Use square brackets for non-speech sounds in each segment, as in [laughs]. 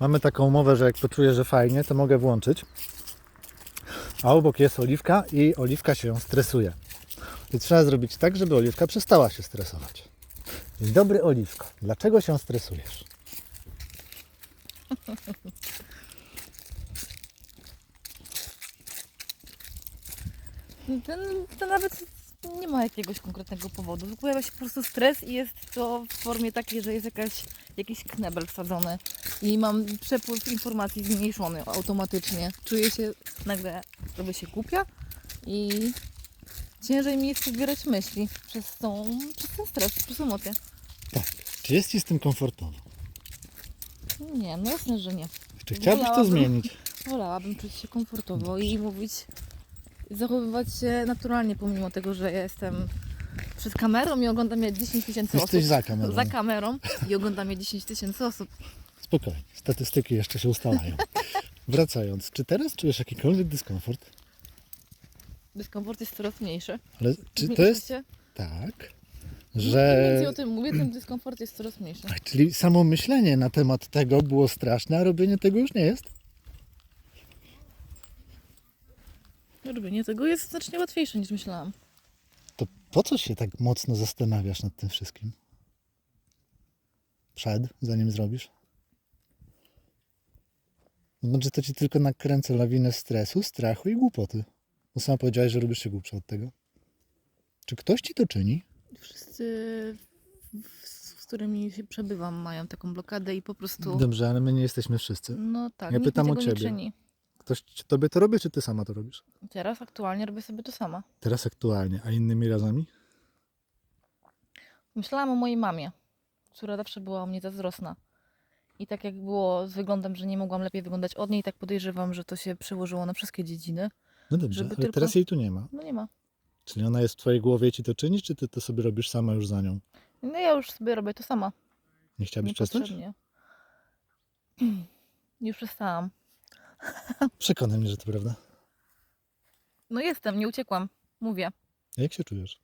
Mamy taką umowę, że jak poczuję, że fajnie, to mogę włączyć. A obok jest oliwka i oliwka się stresuje. I trzeba zrobić tak, żeby oliwka przestała się stresować. Dzień dobry, oliwko. Dlaczego się stresujesz? [laughs] Ten, to nawet nie ma jakiegoś konkretnego powodu. Pojawia się po prostu stres i jest to w formie takiej, że jest jakaś, jakiś knebel wsadzony i mam przepływ informacji zmniejszony automatycznie. Czuję się, nagle robię się głupia i ciężej mi jest przybierać myśli przez, tą, przez ten stres, przez emocje. Czy jest Ci z tym komfortowo? Nie, no jasne, że nie. Czy chciałabyś to zmienić? Wolałabym czuć się komfortowo i mówić, zachowywać się naturalnie, pomimo tego, że ja jestem przed kamerą i ogląda mnie 10 tysięcy osób. Jesteś za kamerą. Za kamerą i ogląda mnie 10 tysięcy osób. Spokojnie, statystyki jeszcze się ustalają. Wracając, czy teraz czujesz jakikolwiek dyskomfort? Dyskomfort jest coraz mniejszy. Ale czy to jest tak, Im że... więcej o tym mówię, tym dyskomfort jest coraz mniejszy. Czyli samo myślenie na temat tego było straszne, a robienie tego już nie jest? Robienie tego jest znacznie łatwiejsze niż myślałam. To po co się tak mocno zastanawiasz nad tym wszystkim? Przed, zanim zrobisz? Znaczy to ci tylko nakręca lawinę stresu, strachu i głupoty. Bo sama powiedziałeś, że robisz się głupsza od tego. Czy ktoś ci to czyni? Wszyscy, w- z którymi się przebywam, mają taką blokadę i po prostu. Dobrze, ale my nie jesteśmy wszyscy. No tak, Ja pytam o ciebie. Ktoś ci- tobie to robi, czy ty sama to robisz? Teraz aktualnie robię sobie to sama. Teraz aktualnie, a innymi razami? Myślałam o mojej mamie, która zawsze była o mnie zazdrosna. I tak jak było z wyglądem, że nie mogłam lepiej wyglądać od niej, tak podejrzewam, że to się przełożyło na wszystkie dziedziny. No dobrze, Żeby ale tylko- teraz jej tu nie ma. No nie ma. Czyli ona jest w twojej głowie i ci to czyni, czy ty to sobie robisz sama już za nią? No ja już sobie robię to sama. Nie chciałabyś przestać? Niepotrzebnie. [clears throat] Już przestałam. [laughs] Przekonaj mnie, że to prawda. No jestem, nie uciekłam. Mówię. A jak się czujesz?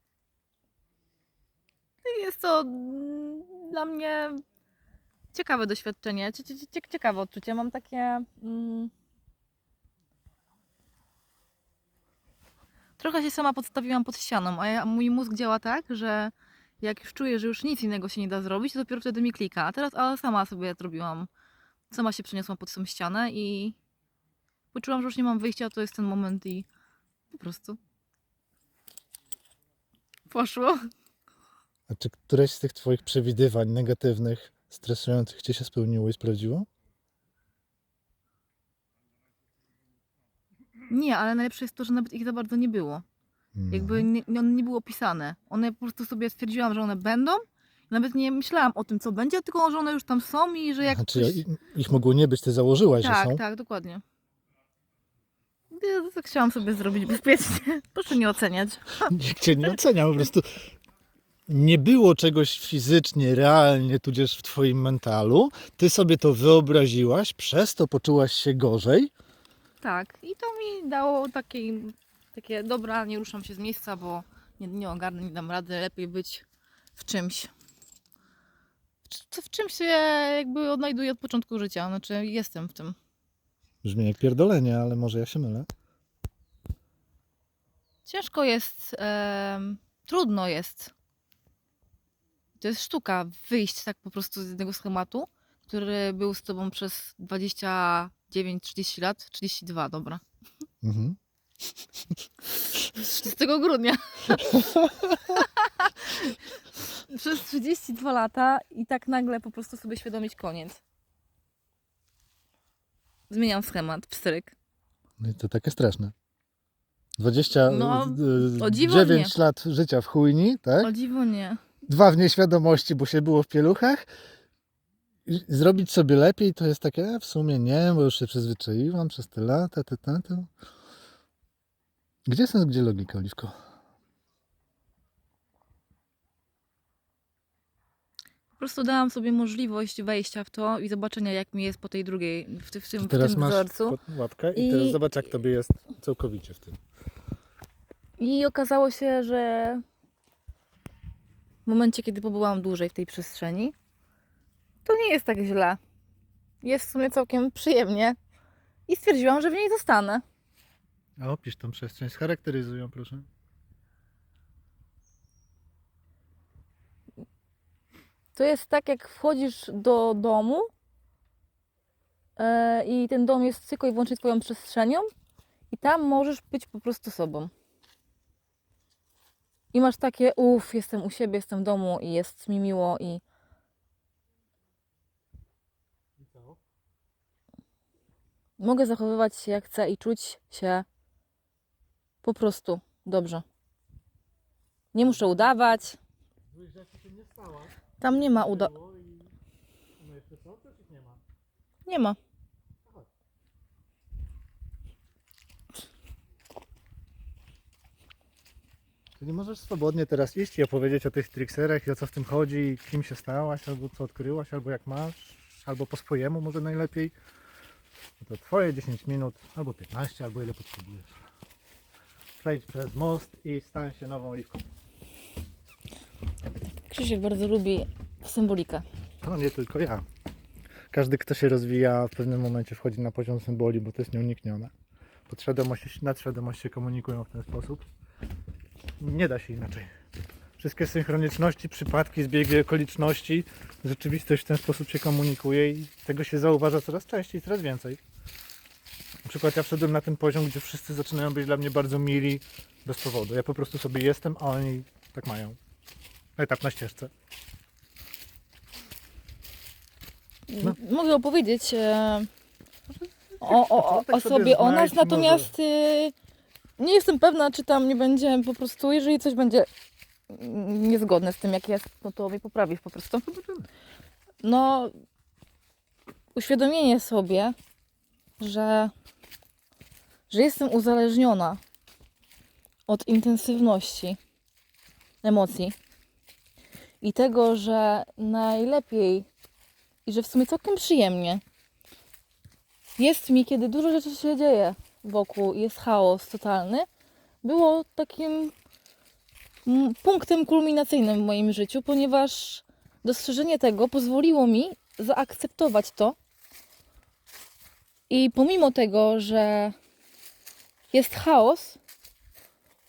Jest to dla mnie ciekawe doświadczenie, cie- cie- cie- ciekawe odczucie. Mam takie. Mm, trochę się sama podstawiłam pod ścianą, a ja, mój mózg działa tak, że jak już czuję, że już nic innego się nie da zrobić, to dopiero wtedy mi klika. A teraz ale sama sobie zrobiłam. Sama się przeniosłam pod tą ścianę i poczułam, że już nie mam wyjścia, to jest ten moment i po prostu poszło. A czy któreś z tych twoich przewidywań negatywnych, stresujących cię się spełniło i sprawdziło? Nie, ale najlepsze jest to, że nawet ich za bardzo nie było. No. Jakby nie, one nie były opisane. One po prostu sobie stwierdziłam, że one będą. Nawet nie myślałam o tym, co będzie, tylko że one już tam są i że jak. Znaczy, coś... ich- mogło nie być, ty założyłaś, że Tak, są? tak, dokładnie. Ja tak chciałam sobie zrobić bezpiecznie. [laughs] Proszę nie oceniać. [laughs] Nikt cię nie ocenia, po prostu nie było czegoś fizycznie, realnie, tudzież w twoim mentalu. Ty sobie to wyobraziłaś, przez to poczułaś się gorzej. Tak, i to mi dało takie, takie dobra, nie ruszam się z miejsca, bo nie, nie ogarnę, nie dam rady, lepiej być w czymś. W, w czymś się jakby odnajduję od początku życia, znaczy jestem w tym. Brzmi jak pierdolenie, ale może ja się mylę. Ciężko jest, em, trudno jest. To jest sztuka wyjść tak po prostu z jednego schematu, który był z tobą przez 29-30 lat, 32, dobra. Mhm. [laughs] Z 30 grudnia. [laughs] Przez 32 lata i tak nagle po prostu sobie świadomić koniec. Zmieniam schemat, pstryk. No i to takie straszne. 20, No, o dziwo 9 lat życia w chujni, tak? O dziwo nie. Dwa w nieświadomości, bo się było w pieluchach. I zrobić sobie lepiej to jest takie, e, w sumie nie, bo już się przyzwyczaiłam przez te lata, te, te, te. Gdzie sens, gdzie logika, Oliwko? Prostu dałam sobie możliwość wejścia w to i zobaczenia jak mi jest po tej drugiej, w, ty- w tym, w Teraz tym masz wzorcu. łapkę i, I- teraz zobacz, jak tobie jest całkowicie w tym. I okazało się, że w momencie, kiedy pobyłam dłużej w tej przestrzeni, to nie jest tak źle. jest w sumie całkiem przyjemnie i stwierdziłam, że w niej zostanę. A opisz tą przestrzeń, scharakteryzuj ją proszę. To jest tak, jak wchodzisz do domu e, i ten dom jest tylko i wyłącznie twoją przestrzenią i tam możesz być po prostu sobą. I masz takie, uff, jestem u siebie, jestem w domu i jest mi miło i mogę zachowywać się jak chcę i czuć się po prostu dobrze. Nie muszę udawać. Rzeczy się nie stała. Tam nie ma uda... Nie ma? Nie ma. Czyli możesz swobodnie teraz iść i opowiedzieć o tych trikserach i o co w tym chodzi, kim się stałaś, albo co odkryłaś, albo jak masz, albo po swojemu może najlepiej. No to twoje 10 minut, albo 15, albo ile potrzebujesz. Przejdź przez most i stań się nową oliwką. Krzysiek bardzo lubi symbolikę. To nie tylko ja. Każdy, kto się rozwija, w pewnym momencie wchodzi na poziom symboli, bo to jest nieuniknione. Podświadomość, nadświadomość się komunikują w ten sposób. Nie da się inaczej. Wszystkie synchroniczności, przypadki, zbiegi okoliczności, rzeczywistość w ten sposób się komunikuje i tego się zauważa coraz częściej, coraz więcej. Na przykład ja wszedłem na ten poziom, gdzie wszyscy zaczynają być dla mnie bardzo mili bez powodu. Ja po prostu sobie jestem, a oni tak mają. Etap na ścieżce. No. Mogę opowiedzieć e, o, o, o, początek o sobie sobie, o nas, natomiast e, nie jestem pewna, czy tam nie będzie po prostu, jeżeli coś będzie niezgodne z tym, jak jest, no to mnie poprawisz po prostu. No, uświadomienie sobie, że, że jestem uzależniona od intensywności emocji i tego, że najlepiej i że w sumie całkiem przyjemnie jest mi, kiedy dużo rzeczy się dzieje wokół jest chaos totalny, było takim mm, punktem kulminacyjnym w moim życiu, ponieważ dostrzeżenie tego pozwoliło mi zaakceptować to i pomimo tego, że jest chaos,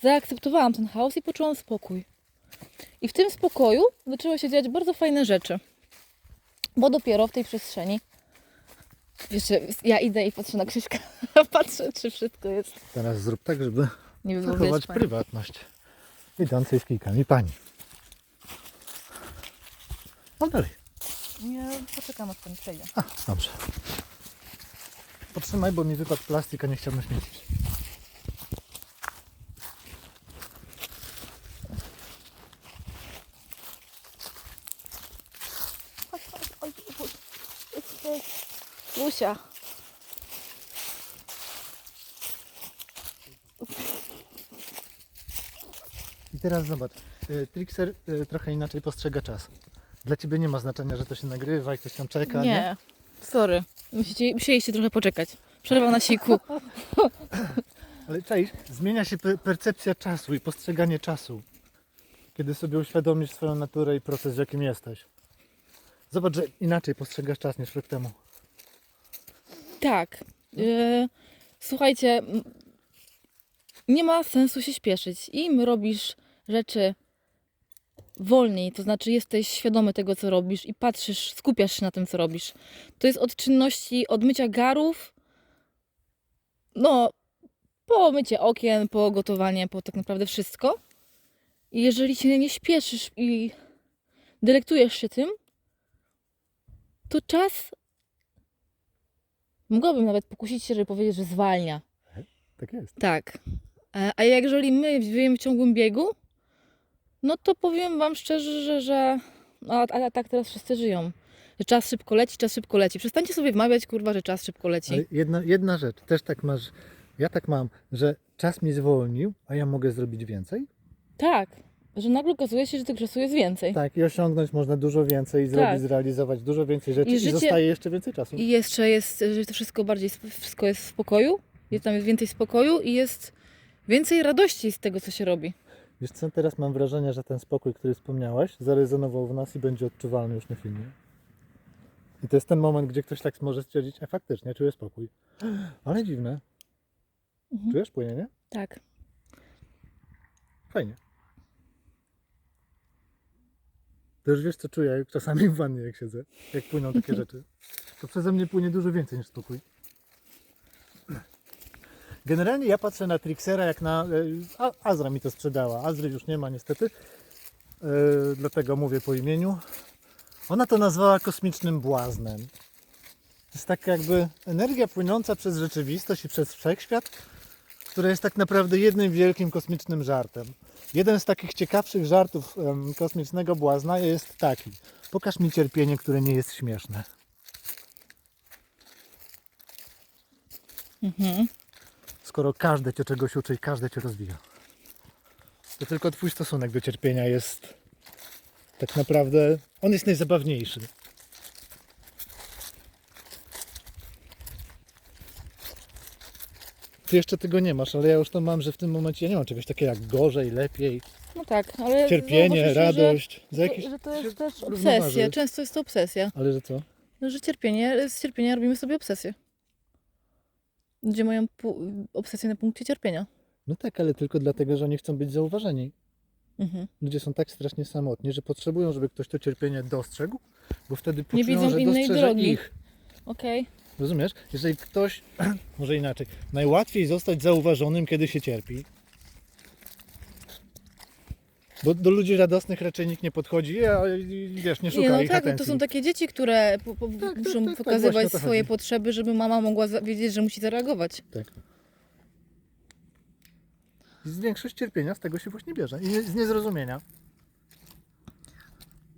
zaakceptowałam ten chaos i poczułam spokój. I w tym spokoju zaczęły się dziać bardzo fajne rzeczy. Bo dopiero w tej przestrzeni. Wiecie, ja idę i patrzę na Krzyśka. [laughs] patrzę, czy wszystko jest. Teraz zrób tak, żeby Nie zachować prywatność idącej z kijkami pani. No dalej. Nie, poczekam aż ten przejdzie. A, dobrze. Potrzymaj, bo mi wypadł plastik, a nie chciałbym śmiecić. Chodź, chodź, oj, oj, oj. Lusia. I teraz zobacz. y, Trixer y, trochę inaczej postrzega czas. Dla ciebie nie ma znaczenia, że to się nagrywa i ktoś tam czeka, nie? Nie, sorry. Musicie, musieliście trochę poczekać. Przerwa na siku. [laughs] Ale czaisz, zmienia się pe- percepcja czasu i postrzeganie czasu. Kiedy sobie uświadomisz swoją naturę i proces, w jakim jesteś. Zobacz, że inaczej postrzegasz czas niż rok temu. Tak. E, słuchajcie, m- nie ma sensu się śpieszyć. Im robisz rzeczy wolniej, to znaczy jesteś świadomy tego, co robisz i patrzysz, skupiasz się na tym, co robisz. To jest od czynności, od mycia garów, no, po mycie okien, po gotowanie, po tak naprawdę wszystko. I jeżeli się nie śpieszysz i delektujesz się tym, to czas Mogłabym nawet pokusić się, żeby powiedzieć, że zwalnia. Tak jest. Tak. A jeżeli my żyjemy w ciągłym biegu, no to powiem Wam szczerze, że, że a, a, a tak teraz wszyscy żyją. Że czas szybko leci, czas szybko leci. Przestańcie sobie wmawiać, kurwa, że czas szybko leci. Ale jedna, jedna rzecz, też tak masz, ja tak mam, że czas mi zwolnił, a ja mogę zrobić więcej? Tak. Że nagle okazuje się, że tych czasu jest więcej. Tak, i osiągnąć można dużo więcej, zrobić, Tak. zrealizować dużo więcej rzeczy I i, życie- zostaje jeszcze więcej czasu. I jeszcze jest, że to wszystko bardziej, wszystko jest w spokoju. Jest tam jest więcej spokoju i jest więcej radości z tego, co się robi. Wiesz co, teraz mam wrażenie, że ten spokój, który wspomniałaś, zarezonował w nas i będzie odczuwalny już na filmie. I to jest ten moment, gdzie ktoś tak może stwierdzić, a faktycznie czuję spokój. [gasps] Ale dziwne. Mhm. Czujesz płynie, nie? Tak. Fajnie. To już wiesz, co czuję czasami w wannie, jak siedzę, jak płyną takie rzeczy. To przeze mnie płynie dużo więcej niż spokój. Generalnie ja patrzę na Trixera jak na... e, A, Azra mi to sprzedała. Azry już nie ma niestety. E, dlatego mówię po imieniu. Ona to nazwała kosmicznym błaznem. To jest taka jakby energia płynąca przez rzeczywistość i przez wszechświat, która jest tak naprawdę jednym wielkim kosmicznym żartem. Jeden z takich ciekawszych żartów em, kosmicznego błazna jest taki. Pokaż mi cierpienie, które nie jest śmieszne. Mhm. Skoro każde cię czegoś uczy i każde cię rozwija. To tylko twój stosunek do cierpienia jest tak naprawdę, on jest najzabawniejszy. Ty jeszcze tego nie masz, ale ja już to mam, że w tym momencie ja nie mam czegoś takiego jak gorzej, lepiej, No tak, ale cierpienie, zauważyliście, radość. Za Że, jakieś, że, to jest się też obsesja. Często jest to obsesja. Ale że co? No, że cierpienie, z cierpienia robimy sobie obsesję. Ludzie mają pu- obsesję na punkcie cierpienia. No tak, ale tylko dlatego, że oni chcą być zauważeni. Mhm. Ludzie są tak strasznie samotni, że potrzebują, żeby ktoś to cierpienie dostrzegł, bo wtedy poczują, widzą że innej dostrzeże drogi. ich. Okej. Rozumiesz? Jeżeli ktoś, [clears throat] może inaczej, najłatwiej zostać zauważonym, kiedy się cierpi. Bo do ludzi radosnych raczej nikt nie podchodzi, a i wiesz, nie szuka Nie, no ich tak, no atencji. to są takie dzieci, które po, po, Tak, tak, muszą tak, tak, pokazywać to swoje chodzi. potrzeby, żeby mama mogła wiedzieć, że musi zareagować. Tak. I z większość cierpienia z tego się właśnie bierze. I z niezrozumienia.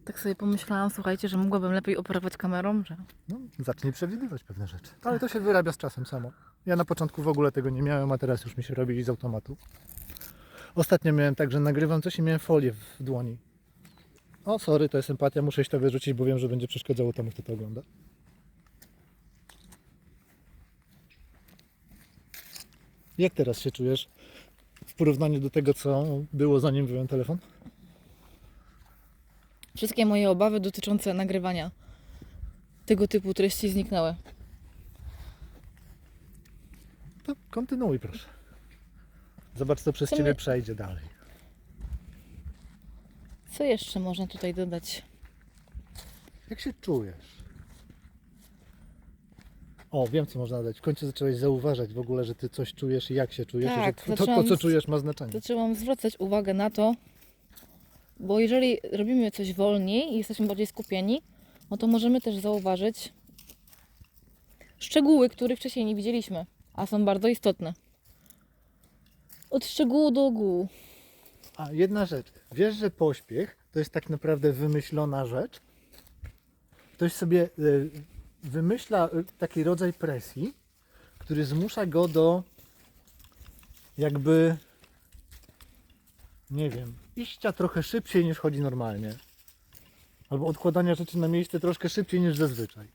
Tak sobie pomyślałam, słuchajcie, że mogłabym lepiej operować kamerą, że No, zacznij przewidywać pewne rzeczy. Ale to się wyrabia z czasem samo. Ja na początku w ogóle tego nie miałem, a teraz już mi się robi z automatu. Ostatnio miałem tak, że nagrywam coś i miałem folię w dłoni. O, sorry, to jest empatia, muszę iść to wyrzucić, bo wiem, że będzie przeszkadzało temu, kto to ogląda. Jak teraz się czujesz w porównaniu do tego, co było zanim wyjąłem telefon? Wszystkie moje obawy dotyczące nagrywania tego typu treści zniknęły. To kontynuuj proszę. Zobacz, co przez Co Ciebie przejdzie dalej. Co jeszcze można tutaj dodać? Jak się czujesz? O, wiem co można dodać. W końcu zacząłeś zauważać w ogóle, że ty coś czujesz i jak się czujesz, i Tak, że to, to, zaczęłam co czujesz ma znaczenie. Zaczęłam zwracać uwagę na to, bo jeżeli robimy coś wolniej i jesteśmy bardziej skupieni, no to możemy też zauważyć szczegóły, których wcześniej nie widzieliśmy, a są bardzo istotne. Od szczegółu do ogółu. A jedna rzecz. Wiesz, że pośpiech to jest tak naprawdę wymyślona rzecz? Ktoś sobie y, wymyśla y, taki rodzaj presji, który zmusza go do jakby nie wiem, iścia trochę szybciej niż chodzi normalnie. Albo odkładania rzeczy na miejsce troszkę szybciej niż zazwyczaj.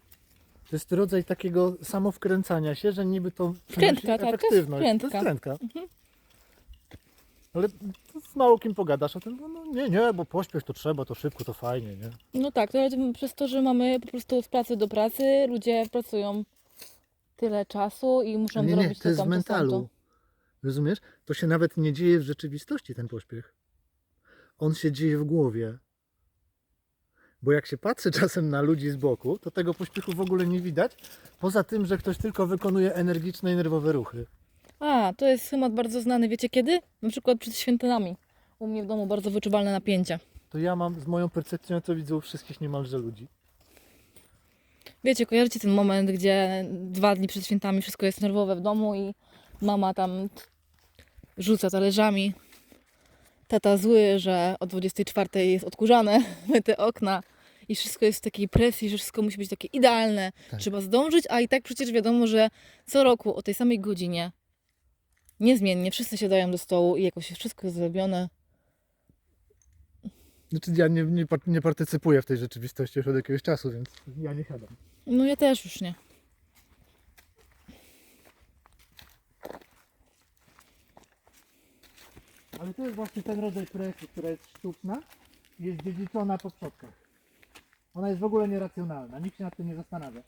To jest rodzaj takiego samowkręcania się, że niby to Wkrętka, tak, to jest efektywność. To wkrętka. wkrętka. Ale z mało kim pogadasz o tym, no, no nie, nie, bo pośpiech to trzeba, to szybko, to fajnie, nie? No tak, to przez to, że mamy po prostu od pracy do pracy, ludzie pracują tyle czasu i muszą nie, nie, zrobić to jest w tamto, mentalu. tamto. Rozumiesz? To się nawet nie dzieje w rzeczywistości, ten pośpiech. On się dzieje w głowie. Bo jak się patrzy czasem na ludzi z boku, to tego pośpiechu w ogóle nie widać, poza tym, że ktoś tylko wykonuje energiczne i nerwowe ruchy. A, to jest schemat bardzo znany. Wiecie kiedy? Na przykład przed świętami. U mnie w domu bardzo wyczuwalne napięcie. To ja mam z moją percepcją, co widzę u wszystkich niemalże ludzi. Wiecie, kojarzycie ten moment, gdzie dwa dni przed świętami wszystko jest nerwowe w domu i mama tam rzuca talerzami. Tata zły, że o 24 jest odkurzane [laughs] te okna i wszystko jest w takiej presji, że wszystko musi być takie idealne. Tak. Trzeba zdążyć, a i tak przecież wiadomo, że co roku o tej samej godzinie niezmiennie wszyscy siadają do stołu i jakoś wszystko jest zrobione. Znaczy ja nie, nie, nie partycypuję w tej rzeczywistości już od jakiegoś czasu, więc ja nie siadam. No ja też już nie. Ale to jest właśnie ten rodzaj presji, która jest sztuczna i jest dziedziczona po przodkach. Ona jest w ogóle nieracjonalna, nikt się nad tym nie zastanawia.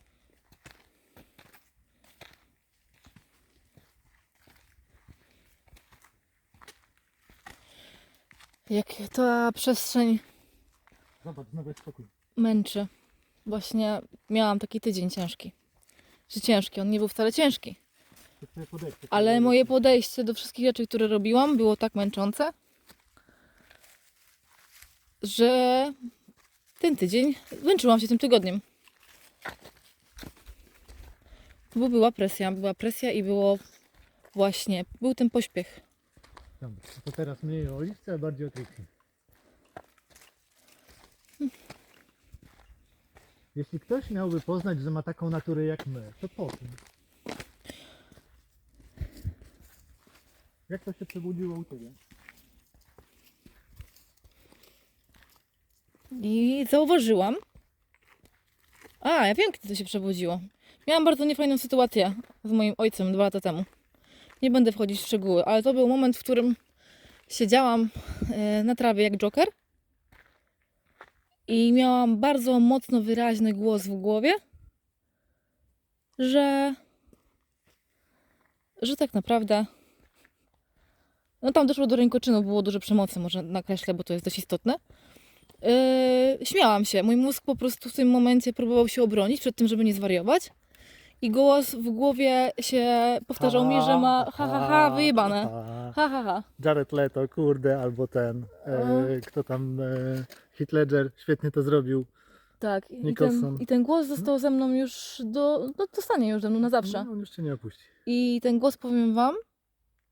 Jak ta przestrzeń Zobacz, znowu jest spokój. męczy. Właśnie miałam taki tydzień ciężki. Że ciężki, on nie był wcale ciężki. Ale moje podejście do wszystkich rzeczy, które robiłam, było tak męczące, że ten tydzień męczyłam się tym tygodniem. Bo była presja, była presja i było właśnie, był ten pośpiech. Dobra, to teraz mniej o a bardziej o Trixie. Jeśli ktoś miałby poznać, że ma taką naturę jak my, to po tym. Jak to się przebudziło u Ciebie? I zauważyłam. A, ja wiem, kiedy to się przebudziło. Miałam bardzo niefajną sytuację z moim ojcem dwa lata temu. Nie będę wchodzić w szczegóły, ale to był moment, w którym siedziałam e, na trawie jak Joker i miałam bardzo mocno wyraźny głos w głowie, że, że tak naprawdę no tam doszło do rękoczynu, było dużo przemocy, może nakreślę, bo to jest dość istotne. Yy, śmiałam się. Mój mózg po prostu w tym momencie próbował się obronić przed tym, żeby nie zwariować. I głos w głowie się powtarzał mi, że ma ha ha ha wyjebane. Ha ha ha. Jared Leto, kurde, albo ten, e, kto tam, e, Heath Ledger, świetnie to zrobił. Tak. I ten. I ten głos został ze mną już do. No, zostanie już ze mną na zawsze. No, on już Cię nie opuści. I ten głos powiem wam,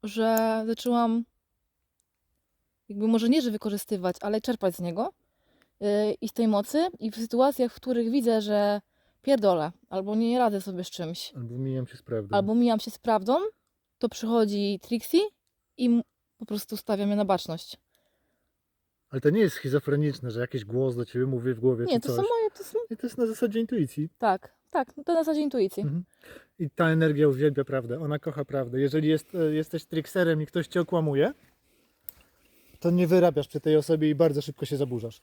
że zaczęłam jakby może nie, że wykorzystywać, ale czerpać z niego yy, i z tej mocy. I w sytuacjach, w których widzę, że pierdolę, albo nie radzę sobie z czymś, Albo mijam się z prawdą. albo mijam się z prawdą, to przychodzi Trixie i po prostu stawia mnie na baczność. Ale to nie jest schizofreniczne, że jakiś głos do Ciebie mówi w głowie Nie, to coś. są moje, to są... I to jest na zasadzie intuicji. Tak, tak, to na zasadzie intuicji. Mhm. I ta energia uwielbia prawdę, ona kocha prawdę. Jeżeli jest, e, jesteś trikserem i ktoś cię okłamuje, to nie wyrabiasz przy tej osobie i bardzo szybko się zaburzasz.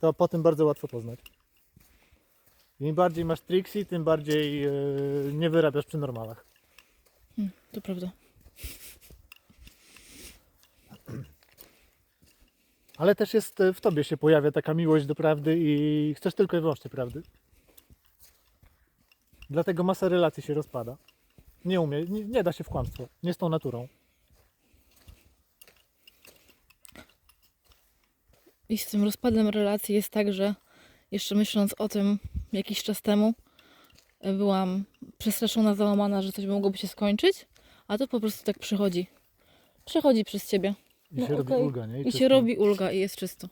To po tym bardzo łatwo poznać. Im bardziej masz triksi, tym bardziej e, nie wyrabiasz przy normalach. Hmm, to prawda. Ale też jest e, w tobie się pojawia taka miłość do prawdy i chcesz tylko i wyłącznie prawdy. Dlatego masa relacji się rozpada. Nie umie, nie, nie da się w kłamstwo. Nie z tą naturą. I z tym rozpadem relacji jest tak, że jeszcze myśląc o tym jakiś czas temu, e, byłam przestraszona, załamana, że coś mogłoby się skończyć, a to po prostu tak przychodzi. Przechodzi przez ciebie. I No się robi okej. ulga, nie? I się czysto. robi ulga i jest czysto.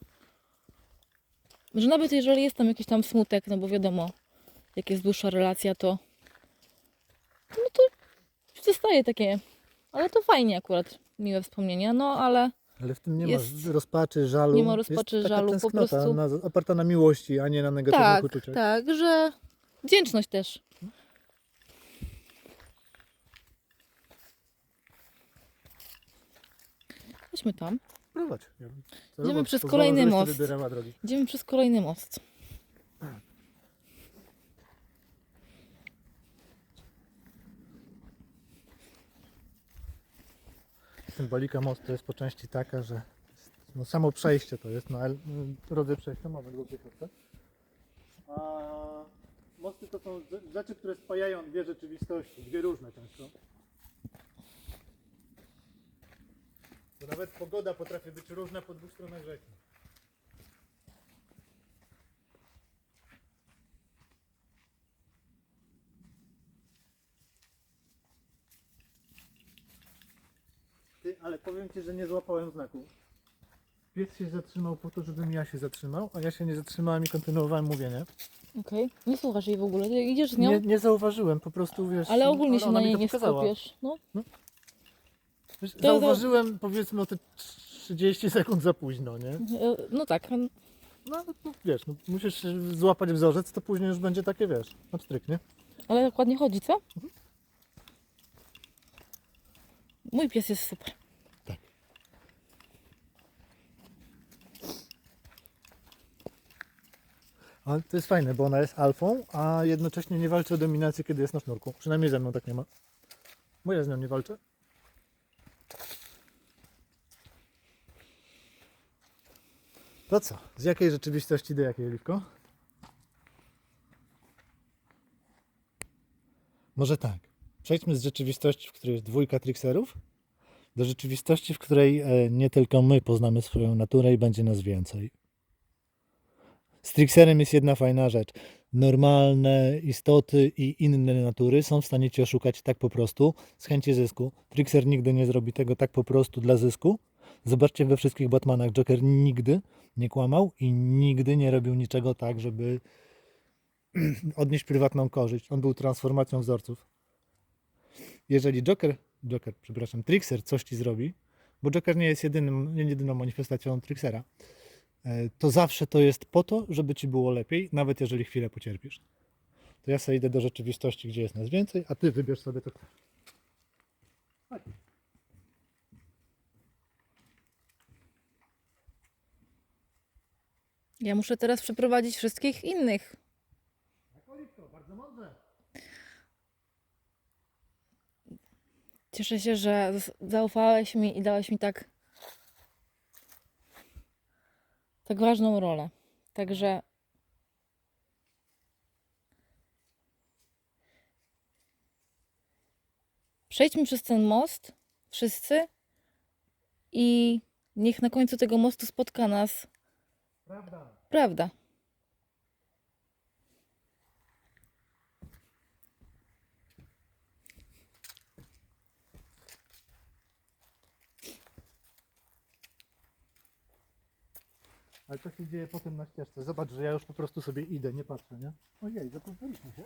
Że nawet jeżeli jest tam jakiś tam smutek, no bo wiadomo, jak jest dłuższa relacja, to no to zostaje takie, ale to fajnie akurat, miłe wspomnienia, no ale Ale w tym nie Jest- ma rozpaczy, żalu. nie ma rozpaczy, jest żalu, po prostu- Na, oparta na miłości, a nie na negatywnych tak, uczuciach. tak, że wdzięczność też. Chodźmy tam. Prowadź. Co Idziemy przez kolejny most. Idziemy przez kolejny most. Symbolika mostu jest po części taka, że no, samo przejście to jest no, el- rodzaj przejścia, moment, bo piechotę. A mosty to są rze- rzeczy, które spajają dwie rzeczywistości, dwie różne często. Bo nawet pogoda potrafi być różna po dwóch stronach rzeki. Ale powiem Ci, że nie złapałem znaku. Pies się zatrzymał po to, żebym ja się zatrzymał, a ja się nie zatrzymałem i kontynuowałem mówienie. Okej. Nie słuchasz jej w ogóle. Ty idziesz z nią, Nie, nie zauważyłem, po prostu wiesz. ale ogólnie się ona na mi niej to nie pokazała. skupiesz. No, Wiesz, to- Zauważyłem powiedzmy o te 30 sekund za późno, nie? e, no tak. No ale to, wiesz, no, musisz złapać wzorzec, to później już będzie takie, wiesz, na pstryk, nie? Ale tak ładnie chodzi, co? Mój pies jest super. Ale to jest fajne, bo ona jest alfą, a jednocześnie nie walczy o dominację, kiedy jest na sznurku. Przynajmniej ze mną tak nie ma. Bo ja z nią nie walczę. To co? Z jakiej rzeczywistości do jakiej, Oliwko? Może tak. Przejdźmy z rzeczywistości, w której jest dwójka trikserów, do rzeczywistości, w której e, nie tylko my poznamy swoją naturę i będzie nas więcej. Z trikserem jest jedna fajna rzecz. Normalne istoty i inne natury są w stanie cię oszukać tak po prostu, z chęci zysku. Trikser nigdy nie zrobi tego tak po prostu dla zysku. Zobaczcie we wszystkich Batmanach, Joker nigdy nie kłamał i nigdy nie robił niczego tak, żeby [clears throat] odnieść prywatną korzyść. On był transformacją wzorców. Jeżeli Joker, Joker, przepraszam, Trickster coś ci zrobi, bo Joker nie jest jedynym, nie jedyną manifestacją Tricksera, e, to zawsze to jest po to, żeby ci było lepiej, nawet jeżeli chwilę pocierpisz. To ja sobie idę do rzeczywistości, gdzie jest nas więcej, a ty wybierz sobie to. Chodź. Ja muszę teraz przeprowadzić wszystkich innych. Tak, bardzo mądrze. Cieszę się, że zaufałeś mi i dałeś mi tak tak ważną rolę. Także przejdźmy przez ten most wszyscy i niech na końcu tego mostu spotka nas Prawda. prawda. Ale co się dzieje potem na ścieżce? Zobacz, że ja już po prostu sobie idę, nie patrzę, nie? Ojej, zapoznaliśmy się.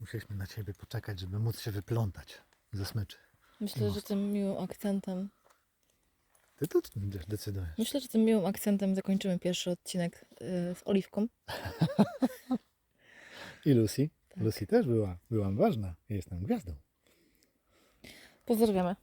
Musieliśmy na ciebie poczekać, żeby móc się wyplątać ze smyczy. Myślę, że tym miłym akcentem Ty będziesz decydujesz. Myślę, że tym miłym akcentem zakończymy pierwszy odcinek y, z Oliwką. [laughs] I Lucy. Tak. Lucy też była, byłam ważna. Jestem gwiazdą. Pozdrawiamy.